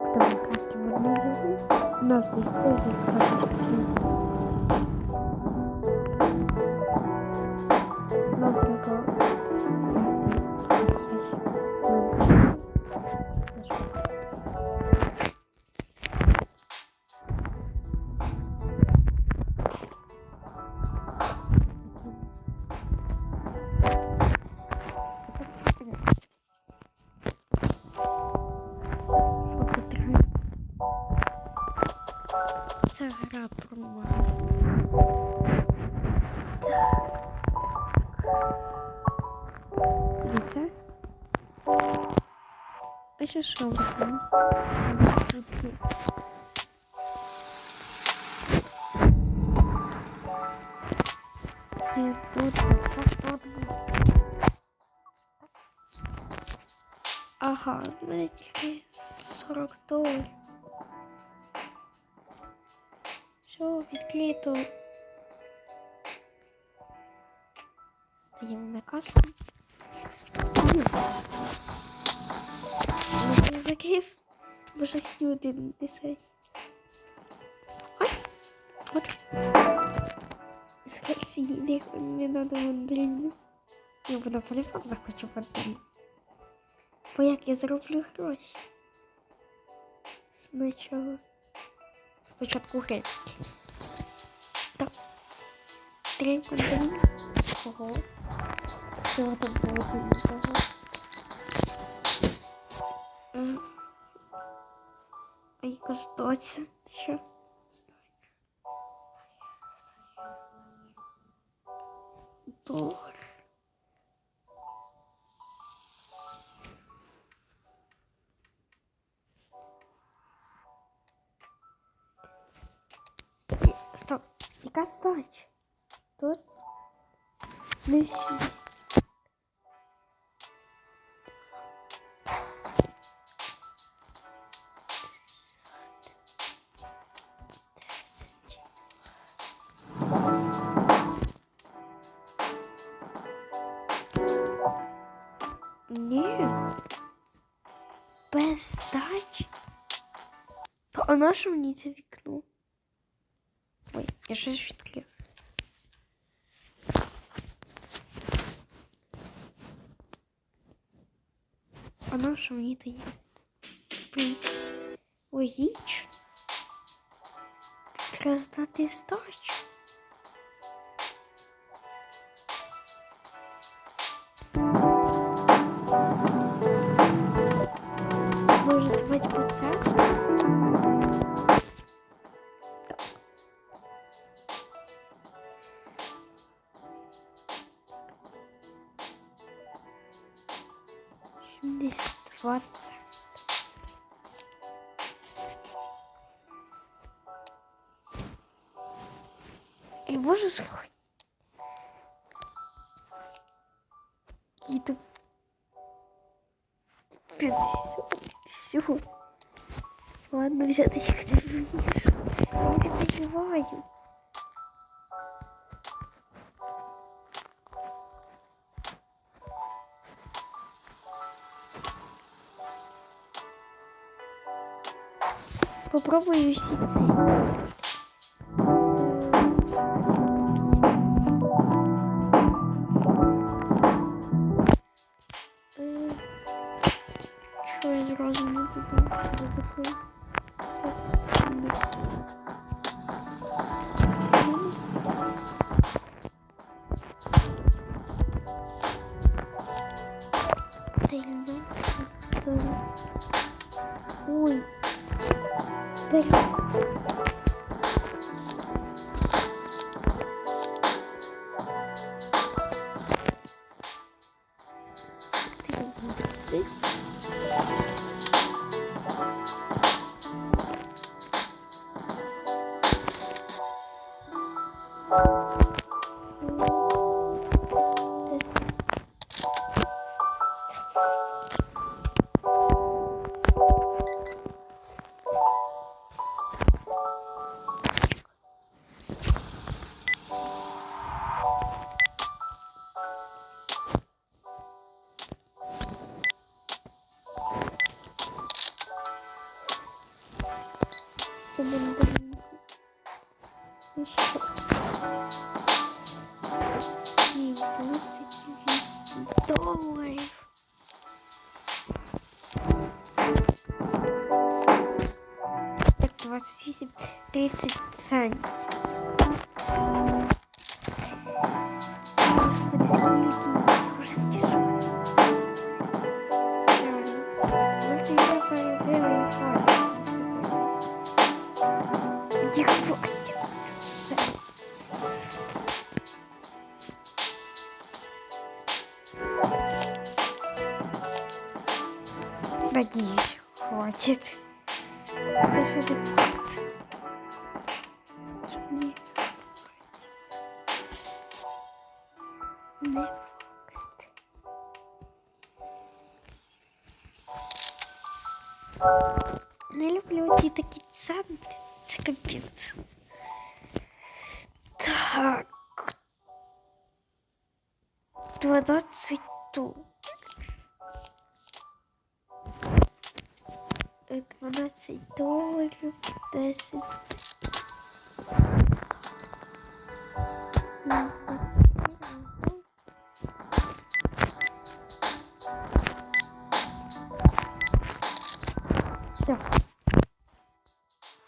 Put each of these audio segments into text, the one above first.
Давай краще в одну Це гра про маму. Дивіться. А ще що робимо? Тут є. І тут, тут, тут. Ага, в мене тільки 40 доларів. Все, відкрито. Стоїмо на касу. Можна закрив. Може сюди десять. Ой, от. Росії не надо мандарину. Я буду поліпав захочу мандарин. Бо як я зароблю гроші? Спочатку. Спочатку гри. Так. Три мандарини. Ого. Чого там було нікого? М. А яка здаться? Що? Долар. Яка здача? Тут? Не сюди. Ні. Без здачі? То а на що мені це вікно? Ой, я щось відкрив. А на що мені то є? В принципі, логічно. Треба здати здачу. І боже слухай. І тут Все. Ладно, взяти їх не змішу. Я не переживаю. Попробую всі রেখো доларів. Так, 28, 30 центів. Господи, же не не- люблю ті такі центри. Це капець. Так. 12 ту. 12 доларів, 10. Мгм. Так.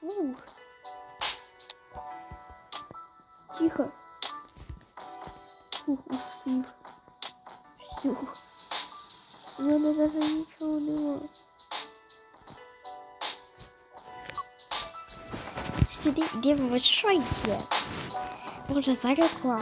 Фух. Тихо. Фух, успів. Все. У мене даже нічого Сюди йдемо, що є? За рекламу.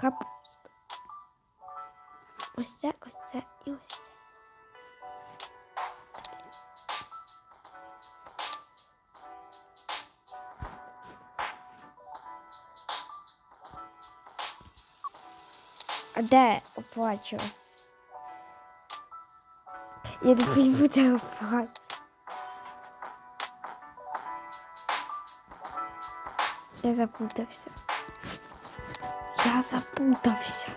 Капуста. Ось це, ось це і це. А де оплачувати? Я не пойму, де оплачувати. Я запутався. Я запутався.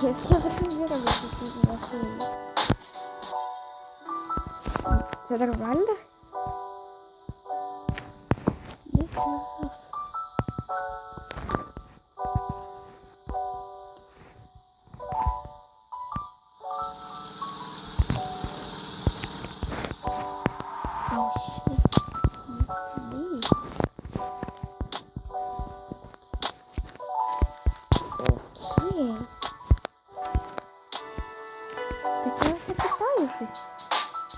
Я все закомбировала, если не машину. Все нормально? Не знаю. Oh shit. Смотри. Окей.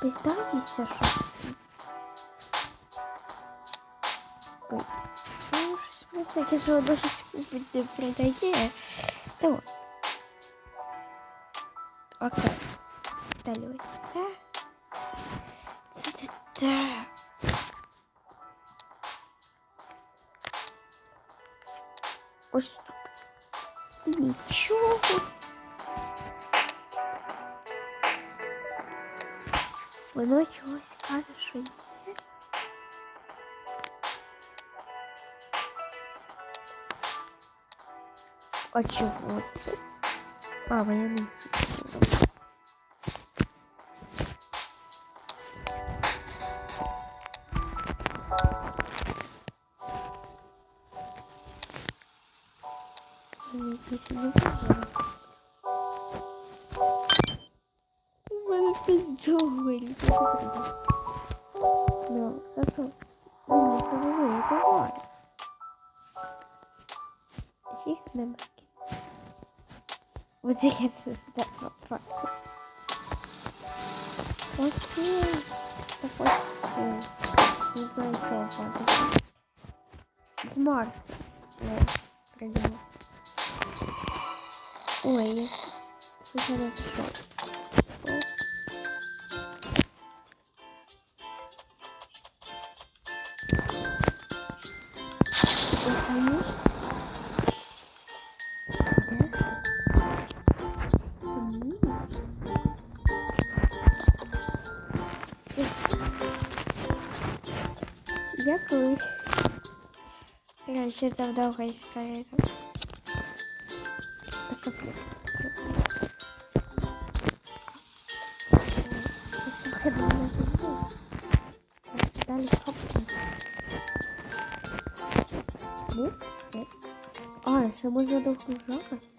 Питаюся щось. Ой, ну, щось мені таке, що воно щось не продає. Та от. Окей. Далі ось це. Це, це, це. Ось тут. Нічого. Воно чогось каже, що є. А чого це? А, моя не У мене таке це факт. Окей. Так ось е, з- не знаю чого факт. З Марса. О, придумав. Ой, я слухай не Дякую. Короче, это довга історія. Так, капець. Слухай, мене забув. Так, Далі хапки. Ні? Ні. А, ще можна догружати? Пішли.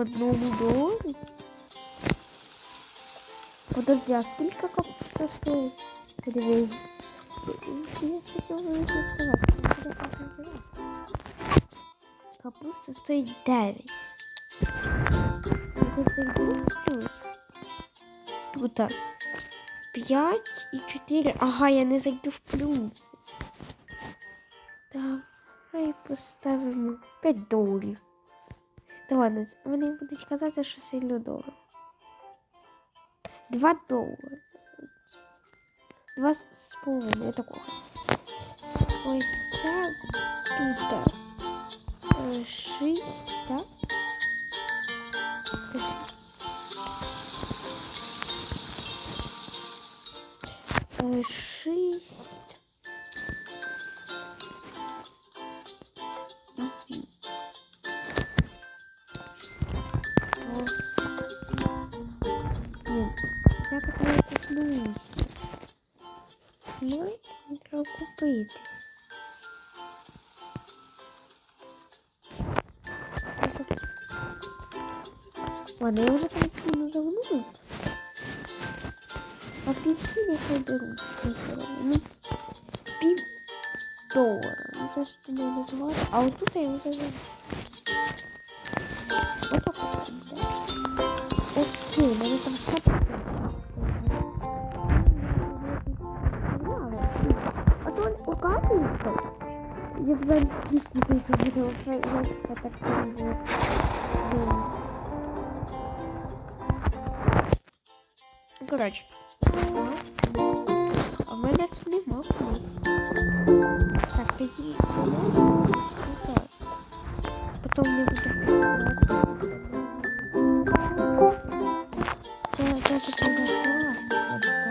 одному долару? Подожди, а скільки капуста стоїть? Подивись. Я хотів не сказати. Капуста стоїть 9. Це плюс. Тут 5 і 4. Ага, я не зайду в плюс. Давай поставимо 5 доларів. Та ладно, вони будуть казати, що сильно дорого. 2 долари. Два з половиною такого. Ось так тут. е, Шість, так? Е, Ладно, я вже там сильно загнув. Апельсини хай беруть. Ну, пів долара. Ну, це ж не називати. А от тут я вже А то оказується, я взагалі дійсно тільки буду я так само. Коротше. А в мене тут нема. Так, тоді. Ну, так. Потім не буду працювати. Це це тут не класно.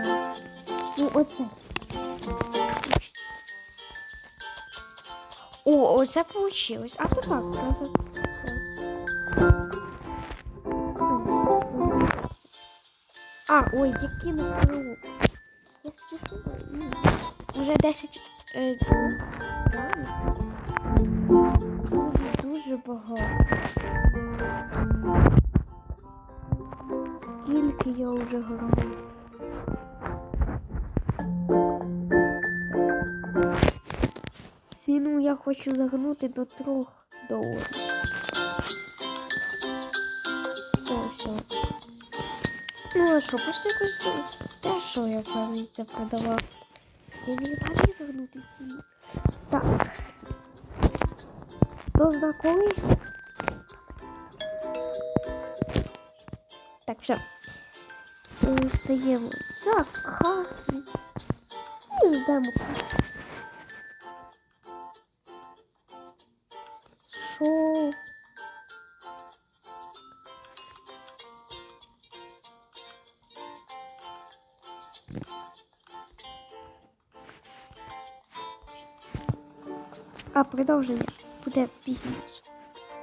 Ну, оце. О, оце получилось. А то как? А, ой, я кинув криву. Я спішу. Ні. Уже 10 е. Дуже, багато. Скільки я вже граю? Ціну я хочу загнути до трьох доларів. О, все. Ну а що, просто якось ну, те, що я кажеться продавав. Я не взагалі загнути ціну. Так. Хто знакомий? Так, все. Стаємо за касу. І касу. продовження буде пізніше.